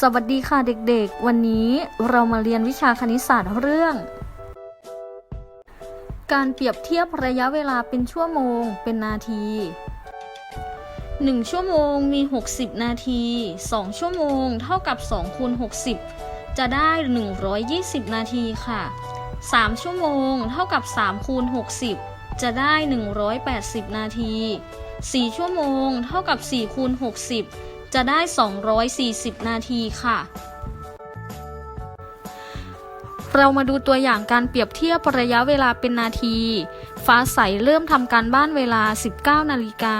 สวัสดีค่ะเด็กๆ วันนี้เรามาเรียนวิชาคณิตศาสตร์เรื่อง การเปรียบเทียบระยะเวลาเป็นชั่วโมง เป็นนาที 1 ชั่วโมงมี 60 นาที 2 ชั่วโมงเท่ากับ2คูณ60 จะได้ 120 นาทีค่ะ 3 ชั่วโมงเท่ากับ3คูณ60 จะได้ 180 นาที 4 ชั่วโมงเท่ากับ4คูณ60 จะได้ 240 นาทีค่ะ เรามาดูตัวอย่างการเปรียบเทียบระยะเวลาเป็นนาที ฟ้าใสเริ่มทำการบ้านเวลา 19 นาฬิกา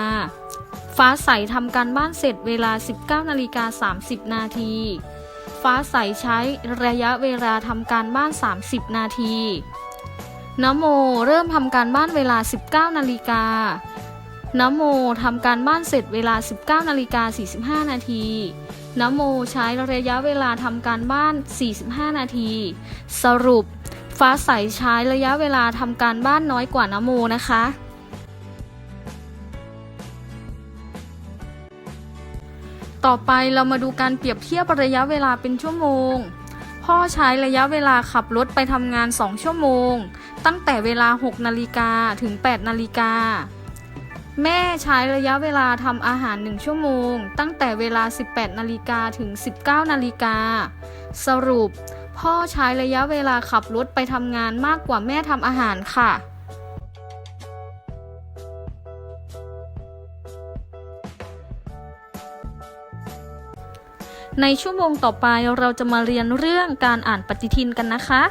ฟ้าใสทำการบ้านเสร็จเวลา 19 นาฬิกา 30 นาทีฟ้าใสใช้ระยะเวลาทำการบ้าน 30 นาทีนโมเริ่มทำการบ้านเวลา 19 นาฬิกา นโมทำการบ้านเสร็จเวลา 19นาฬิกา45 นาทีนโมใช้ระยะเวลาทำการบ้าน 45 นาที สรุป ฟ้าใสใช้ระยะเวลาทำการบ้านน้อยกว่านโมนะคะ ต่อไปเรามาดูการเปรียบเทียบระยะเวลาเป็นชั่วโมง พ่อใช้ระยะเวลาขับรถไปทำงาน 2 ชั่วโมง ตั้งแต่เวลา 6 นาฬิกาถึง 8 นาฬิกา แม่ใช้ระยะเวลาทำอาหาร 1 ชั่วโมง ตั้งแต่เวลา 18 นาฬิกาถึง 19 นาฬิกา สรุป พ่อใช้ระยะเวลาขับรถไปทำงานมากกว่าแม่ทำอาหารค่ะ ในชั่วโมงต่อไปเราจะมาเรียนเรื่องการอ่านปฏิทินกันนะคะ